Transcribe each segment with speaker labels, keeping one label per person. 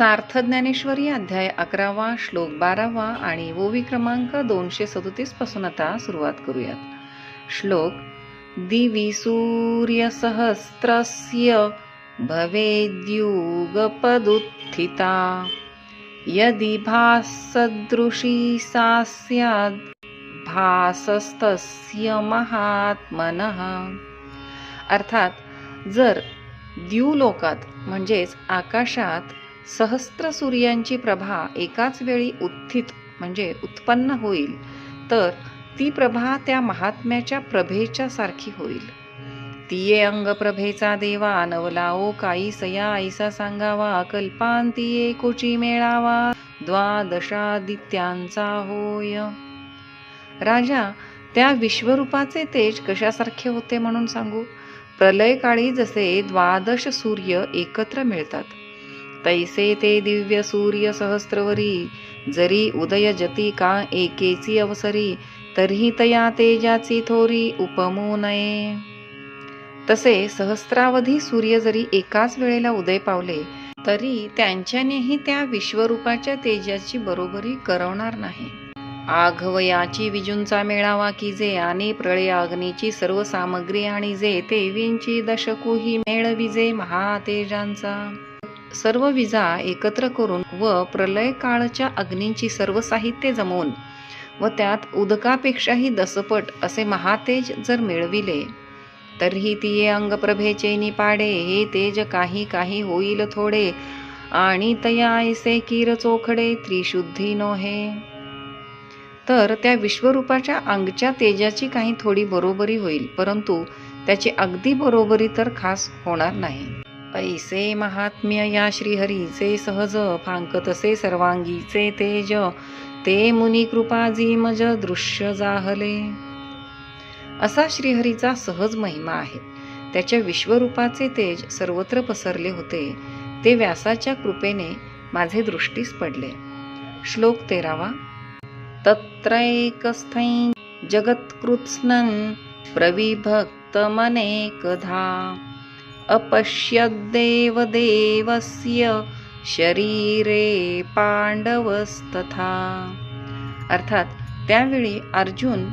Speaker 1: सार्थ ज्ञानेश्वरी अध्याय अकरावा श्लोक बारावा आणि ओवी क्रमांक दोनशे सदोतीसपासून आता सुरुवात करूयात. श्लोक दिवि सूर्यसहस्रस्य भवेद्युगपदुत्थिता यदि भासदृशी सा स्याद् भासस्तस्य महात्मनः। अर्थात जर द्यूलोकात म्हणजेच आकाशात सहस्त्र सूर्यांची प्रभा एकाच वेळी उत्थित म्हणजे उत्पन्न होईल तर ती प्रभा त्या महात्म्याच्या प्रभेच्या सारखी होईल. तिये अंग प्रभेचा देवा नवलाओ काही सया ऐसा सांगावा कल्पांतिये कोची मेळावा द्वादशादित्यांचा होय. राजा त्या विश्वरूपाचे तेज कशासारखे होते म्हणून सांगू? प्रलयकाळी जसे द्वादश सूर्य एकत्र मिळतात तैसे ते दिव्य सूर्य सहस्त्रवरी जरी उदय जती का एकेची अवसरी तरीही तया तेजाची थोरी उपमू नये. तसे सहस्रावधी सूर्य जरी एकाच वेळेला उदय पावले तरी त्यांच्यानेही त्या विश्वरूपाच्या तेजाची बरोबरी करवणार नाही. आघवयाची विजूंचा मेळावा की जे आणि प्रळयाग्नीची सर्व सामग्री आणि जे देवींची दशकुही मेळ विजे महातेजांचा. सर्व विजा एकत्र करून व प्रलय काळच्या अग्नींची सर्व साहित्य जमवून व त्यात उदकापेक्षाही दसपट असे महातेज जर मिळविले तरीही तिये अंगप्रभेचे निपाडे हे तेज काही काही होईल थोडे आणि तया ऐसे कीर चोखडे त्रिशुद्धी नोहे. तर त्या विश्वरूपाच्या अंगच्या तेजाची काही थोडी बरोबरी होईल परंतु त्याची अगदी बरोबरी तर खास होणार नाही. ऐसे महात्म्य या श्रीहरीचे सहज फांकतसे सर्वांगीचे तेज. ते मुनी कृपाजी मज दृश्य जाहले. असा श्रीहरीचा सहज महिमा आहे. त्याच्या विश्वरूपाचे तेज सर्वत्र पसरले होते. ते व्यासाच्या कृपेने माझे दृष्टीस पडले. श्लोक तेरावा. तत्रैकस्थै जगत्कृत्स्नन् प्रविभक्तमनेकधा. अपश्यद्देवदेवस्य शरीरे पांडवस्तथा. अर्थात त्यावेळी अर्जुन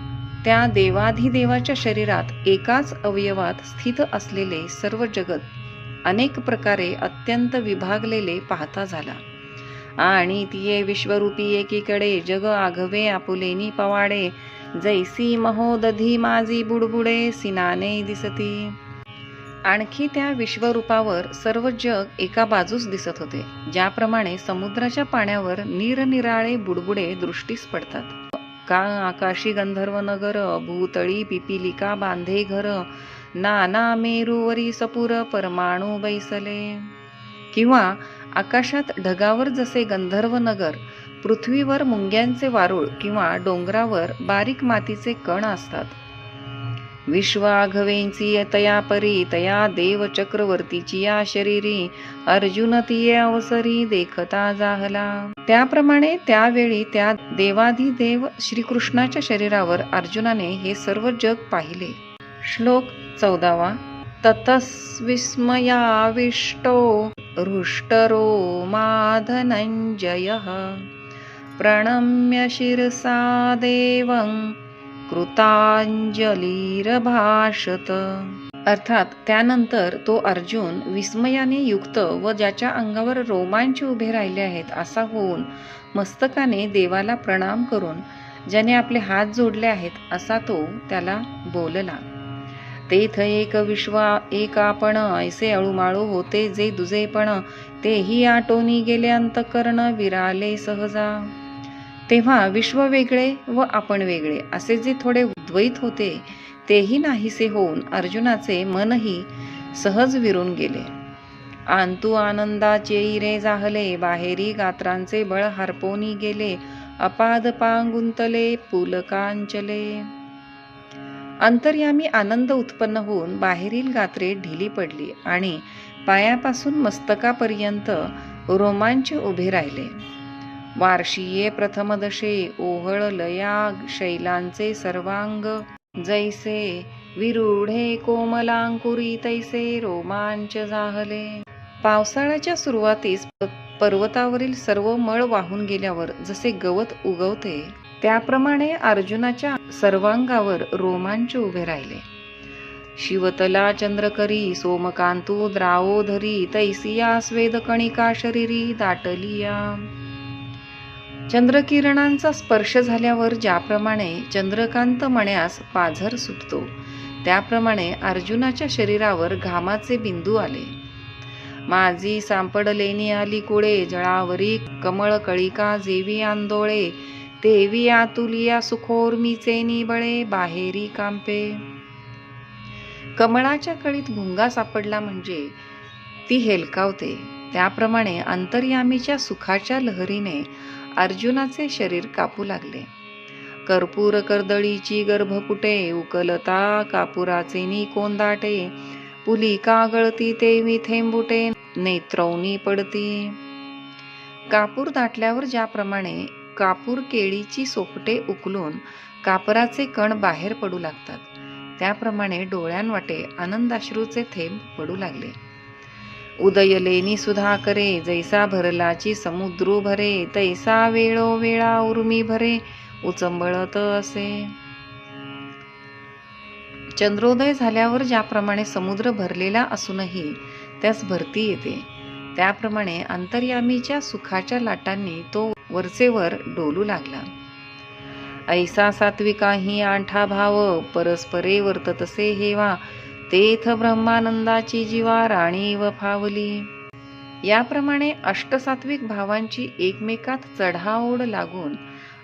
Speaker 1: त्या देवाधिदेवाच्या शरीरात एकाच अवयवात स्थित असलेले सर्व जगत अनेक प्रकारे अत्यंत विभागलेले पाहता झाला. आणि तिये विश्वरूपी एकीकडे जग आघवे आपुलेनी पवाडे जैसी महोदधी माझी बुडबुडे सिनाने दिसती. आणखी त्या विश्वरूपावर सर्व जग एका बाजूस दिसत होते ज्याप्रमाणे समुद्राच्या पाण्यावर निरनिराळे बुडबुडे दृष्टीस पडतात. का आकाशी गंधर्व नगर भूतळी पिपिलिका बांधे घर नाना मेरूवरी सपुर परमाणू बैसले. किंवा आकाशात ढगावर जसे गंधर्व नगर पृथ्वीवर मुंग्यांचे वारुळ किंवा डोंगरावर बारीक मातीचे कण असतात. विश्वाघवेंची तया परी तया देव चक्रवर्तीची या शरीरी. अर्जुन तिये अवसरी देखता जाहला. त्याप्रमाणे त्यावेळी त्या देवाधिदेव श्रीकृष्णाच्या शरीरावर अर्जुनाने हे सर्व जग पाहिले. श्लोक चौदावा. ततस्विस्मयाविष्टो हृष्टरो माधनञ्जयः. प्रणम्य शिरसा देवं कृतांजलीरभाषत. अर्थात त्यानंतर तो अर्जुन विस्मयाने युक्त व ज्याच्या अंगावर रोमांच उभे राहिले आहेत असा होऊन मस्तकाने देवाला प्रणाम करून ज्याने आपले हात जोडले आहेत असा तो त्याला बोलला. तेथ एक विश्वा एक आपण ऐसे अळूमाळू होते जे दुजेपण तेही आटोनी गेले अंतकरण विराले सहजा. तेव्हा विश्व वेगळे व आपण वेगळे असे जे थोडे द्वैत होते तेही नाहीसे होऊन अर्जुनाचे मनही सहज विरून गेले. आंतू आनंदाचे इरे जाहले बाहेरी गात्रांचे बळ हरपोनी गेले अपाद पांगुंतले पुलकांचले. अंतर्यामी आनंद उत्पन्न होऊन बाहेरील गात्रे ढिली पडली आणि पायापासून मस्तकापर्यंत रोमांच उभे राहिले. वार्षीये प्रथमदशे ओहळ लया शैलांचे सर्वांग. जैसे विरूढे कोमलांकुरी तैसे रोमांच जाहले. पावसाळ्याच्या सुरुवातीस पर्वतावरील सर्व मळ वाहून गेल्यावर जसे गवत उगवते त्याप्रमाणे अर्जुनाच्या सर्वांगावर रोमांच उभे राहिले. शिवतला चंद्रकरी सोमकांतू द्रावोधरी तैसिया स्वेदकणिका शरीरी दाटलिया. चंद्रकिरणांचा स्पर्श झाल्यावर ज्याप्रमाणे चंद्रकांत मण्यास पाझर सुटतो त्याप्रमाणे अर्जुनाच्या शरीरावर घामाचे बिंदू आले. माझी सांपडलेनी आली कुळे जळावरी कमळ कळिका जेवी आंदोळे तेवी आतुलिया सुखोर्मीचे बळे बाहेरी कांपे. कमळाच्या कळीत भुंगा सापडला म्हणजे ती हेलकावते. त्याप्रमाणे अंतर्यामीच्या सुखाच्या लहरीने अर्जुनाचे शरीर कापू लागले. कर्पूर कर्दळीची गर्भपुटे उकलता कापुराचे नि कोंदाटे पुली गळती ते थेंबुटे नेत्रौनी पडती. कापूर दाटल्यावर ज्याप्रमाणे कापूर केळीची सोपटे उकलून कापराचे कण बाहेर पडू लागतात त्याप्रमाणे डोळ्यांवाटे आनंदाश्रूचे थेंब पडू लागले. उदयलेनी सुधा करे जैसा भरलाची समुद्रू भरे तैसा वेळो वेळा उर्मी भरे उचंबळत असे. चंद्रोदय झाल्यावर ज्याप्रमाणे समुद्र भरलेला असूनही त्यास भरती येते. त्याप्रमाणे अंतर्यामीच्या सुखाच्या लाटांनी तो वरचेवर डोलू लागला. ऐसा सात्विकाही आंठा भाव परस्परे वर्ततसे हेवा तेथ ब्रह्मानंदाची जीवा राणी व फावली. याप्रमाणे अष्टसात्विक भावांची एकमेकात चढाओढ लागून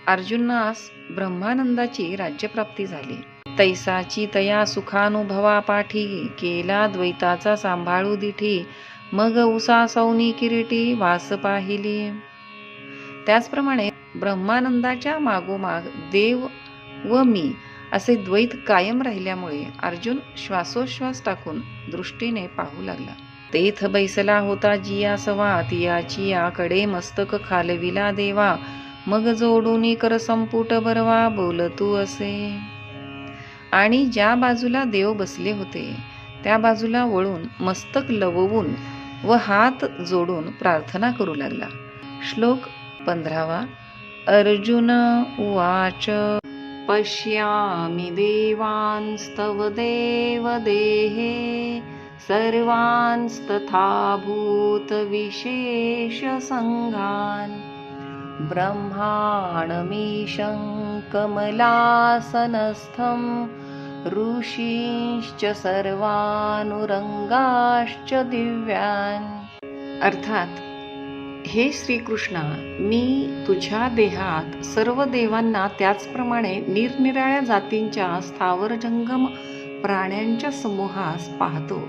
Speaker 1: अर्जुनास ब्रह्मानंदाची राज्यप्राप्ती झाली. तैसाची तया सुखानुभवा पाठी केला द्वैताचा सांभाळू दिठी मग उसा सौनी किरीटी वास पाहिली. त्याचप्रमाणे ब्रह्मानंदाच्या मागोमाग देव व मी असे द्वैत कायम राहिल्यामुळे अर्जुन श्वासोश्वास टाकून दृष्टीने पाहू लागला. तेथ बैसला होता जिया सवा तियाची याकडे मस्तक खालविला देवा मग जोडून कर संपुट बरवा बोल तू असे. आणि ज्या बाजूला देव बसले होते त्या बाजूला वळून मस्तक लववून व हात जोडून प्रार्थना करू लागला. श्लोक पंधरावा अर्जुन उवाच पश्यामि देवांस्तव देव देहे सर्वांस्तथा भूतविशेषसङ्घान् ब्रह्माणमीशं कमलासनस्थं ऋषींश्च सर्वानुरङ्गाश्च दिव्यान्। अर्थात हे श्रीकृष्णा मी तुझ्या देहात सर्व देवांना त्याचप्रमाणे निरनिराळ्या जातींच्या स्थावर जंगम प्राण्यांच्या समूहास पाहतो.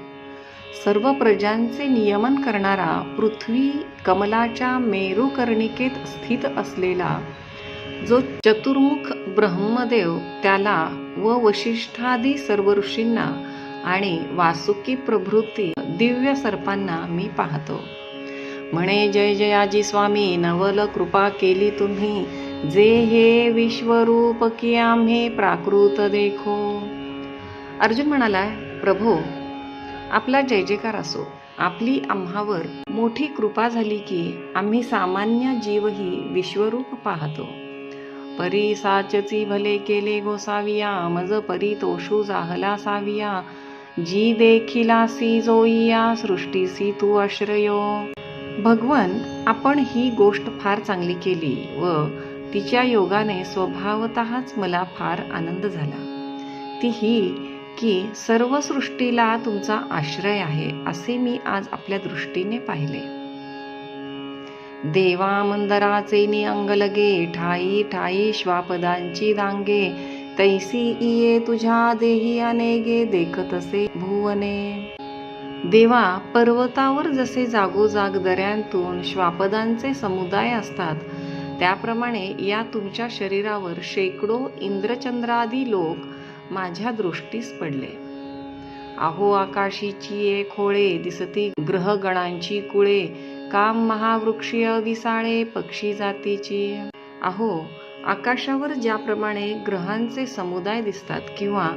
Speaker 1: सर्व प्रजांचे नियमन करणारा पृथ्वी कमलाच्या मेरुकर्णिकेत स्थित असलेला जो चतुर्मुख ब्रह्मदेव त्याला व वशिष्ठादी सर्व ऋषींना आणि वासुकी प्रभृती दिव्य सर्पांना मी पाहतो. म्हणे जय जयाजी स्वामी नवल कृपा केली तुम्ही. जे हे विश्वरूप की आम्ही प्राकृत देखो. अर्जुन म्हणाला प्रभो आपला जय जयकार असो. आपली आम्हावर मोठी कृपा झाली की आम्ही सामान्य जीवही विश्वरूप पाहतो. परी साचची भले केले गोसाविया मज परी तोषू जाहला साविया. जी देखिलासी जोईया सृष्टीसी तू आश्रयो. भगवन आपण ही गोष्ट फार चांगली केली व तिच्या योगाने स्वभावतःच मला फार आनंद झाला. ती ही की सर्व सृष्टीला तुमचा आश्रय आहे असे मी आज आपल्या दृष्टीने पाहिले. देवा मंदराचे नि अंगलगे ठाई ठाई श्वापदांची दांगे तैसी इये तुझ्या देही अनेगे देखतसे भुवने. देवा पर्वतावर जसे जागोजाग दऱ्यांतून श्वापदांचे समुदाय असतात त्याप्रमाणे या तुमच्या शरीरावर शेकडो इंद्रचंद्रादी लोक माझ्या दृष्टीस पडले. आहो आकाशीची एक होळे दिसती ग्रहगणांची कुळे काम महावृक्षीय विसाळे पक्षी जातीची. अहो आकाशावर ज्याप्रमाणे ग्रहांचे समुदाय दिसतात किंवा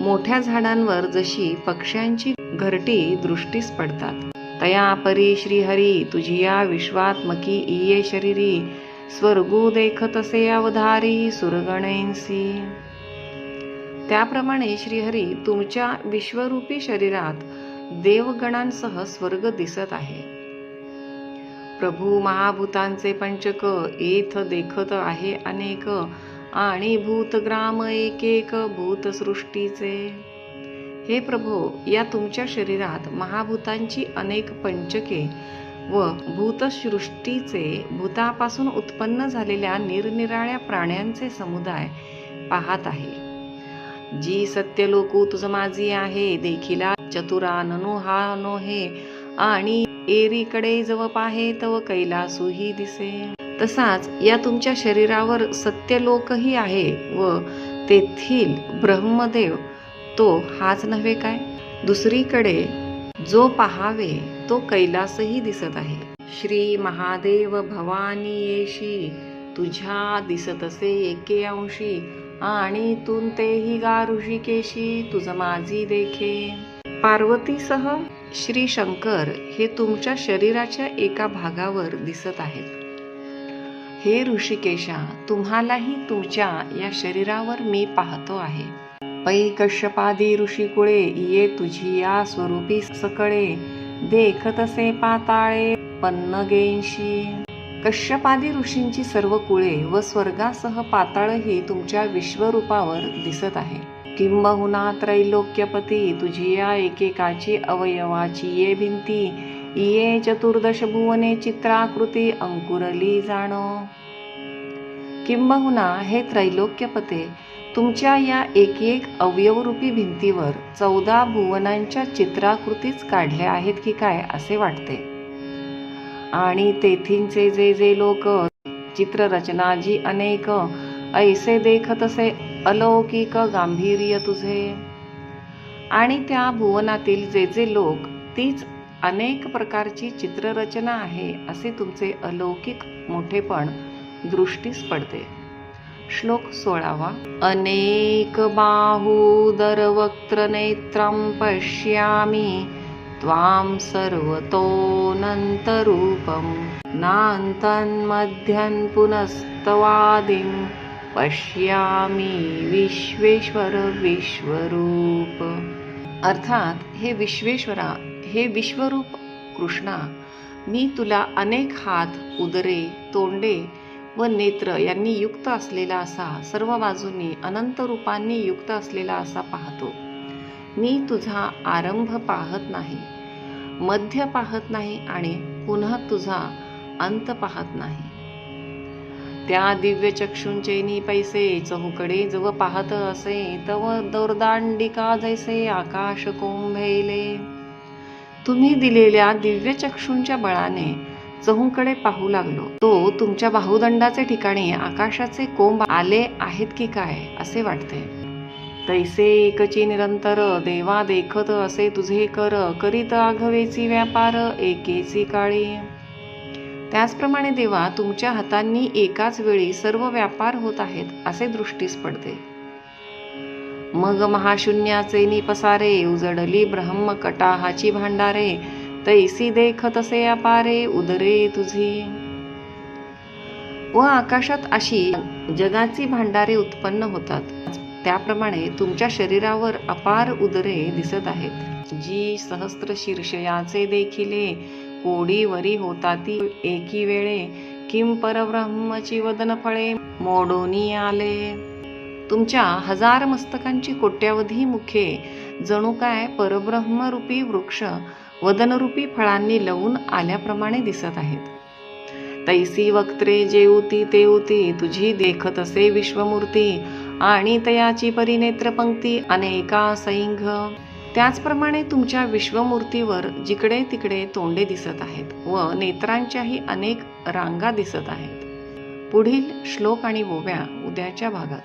Speaker 1: मोठ्या झाडांवर जशी पक्ष्यांची घरटी दृष्टीस पडतात. तया परी श्रीहरी तुझिया विश्वात्मकी इये शरीरी स्वर्गू देखतसे अवधारी सुरगणैंसी. त्याप्रमाणे श्रीहरी तुमच्या विश्वरूपी शरीरात देवगणांसह स्वर्ग दिसत आहे. प्रभू महाभूतांचे पंचक येथ देखत आहे अनेक आणि भूतग्राम एक एक भूतसृष्टीचे. हे प्रभो या तुमच्या शरीरात महाभूतांची अनेक पंचके व भूतसृष्टीचे भूतापासून उत्पन्न झालेल्या निरनिराळ्या प्राण्यांचे समुदाय पाहत आहे. जी सत्य लोकू तुझ माझी आहे देखिला चतुरा ननु हा नोहे आणि एरीकडे जव पाहे तव कैलासूही दिसे. तसाच या तुमच्या शरीरावर सत्यलोकही आहे व तेथील ब्रह्मदेव तो हाच नव्हे काय? दुसरीकडे जो पहावे तो कैलासही दिसत आहे. श्री महादेव भवानी येशी तुझ्या दिसतसे एके अंशी आणि तुन तेही गा ऋषिकेशी तुझ माझी देखे. पार्वतीसह श्री शंकर हे तुमच्या शरीराच्या एका भागावर दिसत आहेत. हे ऋषिकेशा तुम्हालाही तुमच्या या शरीरावर मी पाहतो आहे. पै कश्यपादी ऋषिकुळे ये तुझी या स्वरूपी सकळे. देख तसे पाताळे पन्नगेंशी. कश्यपादी ऋषींची सर्व कुळे व स्वर्गासह पाताळही तुमच्या विश्वरूपावर दिसत आहे. किंबहुना त्रैलोक्यपती तुझी या एकेकाची अवयवाची ये भिंती. ये चतुर्दश भुवने चित्राकृती अंकुरली जाणो. किंबहुना हे त्रैलोक्यपते तुमच्या या एक एक अवयवरूपी भिंतीवर चौदा भुवनांच्या चित्राकृतीच काढल्या आहेत की काय असे वाटते? आणि तेथींचे जे जे लोक चित्ररचना जी अनेक ऐसे देखत असे अलौकिक गांभीर्य तुझे. आणि त्या भुवनातील जे जे लोक तीच अनेक प्रकारची चित्ररचना आहे असे तुमचे अलौकिक मोठेपण दृष्टीस पडते. श्लोक सोळावा. अनेक बाहुदर नेत्रं पश्यामि त्वां सर्वतोऽनन्तरूपं नान्तन्मध्यं पुनस्तवादिं पश्यामि विश्वेश्वर विश्वरूप. अर्थात हे विश्वेश्वरा हे विश्वरूप कृष्णा मी तुला अनेक हात उदरे तोंडे व नेत्र यांनी युक्त असलेला असा सर्व बाजूंनी अनंत रूपांनी युक्त असलेला असा पाहतो. मी तुझा आरंभ पाहत नाही मध्य पाहत नाही आणि पुन्हा तुझा अंत पाहत नाही. त्या दिव्य चक्षुंचेनी पैसे चहूकडे जव पाहत असे तव दोरदांडिका जैसे आकाश कोंभेले. तुम्ही दिलेल्या दिव्य चक्षुंच्या बळाने चहूकडे पाहू लागलो तो तुमच्या बाहुदंडाचे ठिकाणी आकाशाचे कोंब आले आहेत की काय असे वाटते. तैसे एकची निरंतर देवा देखत असे तुझे कर करीत आघवेची व्यापार एकेची काळी. त्याचप्रमाणे देवा तुमच्या हातांनी एकाच वेळी सर्व व्यापार होत आहेत असे दृष्टीस पडते. मग महाशून्याचे निपसारे उजडली ब्रह्म कटाहाची भांडारे तैसी देखत असे अपारे उदरे तुझी. व आकाशात अशी जगाची भांडारे उत्पन्न होतात. त्याप्रमाणे तुमच्या शरीरावर अपार उदरे दिसत आहेत. जी सहस्त्र शीर्षयाचे देखिले कोडीवरी होता ती एकी वेळे. किम परब्रह्मची वदन फळे मोडोनी आले. तुमच्या हजार मस्तकांची कोट्यावधी मुखे. जणू काय परब्रह्मरूपी वृक्ष. वदनरूपी फळांनी लवून आल्याप्रमाणे दिसत आहेत. तैसी वक्त्रे जेऊती तेऊती तुझी देखत असे विश्वमूर्ती आणि तयाची परिनेत्र पंक्ती अनेका सैंघ. त्याचप्रमाणे तुमच्या विश्वमूर्तीवर जिकडे तिकडे तोंडे दिसत आहेत व नेत्रांच्याही अनेक रांगा दिसत आहेत. पुढील श्लोक आणि ओव्या उद्याच्या भागात.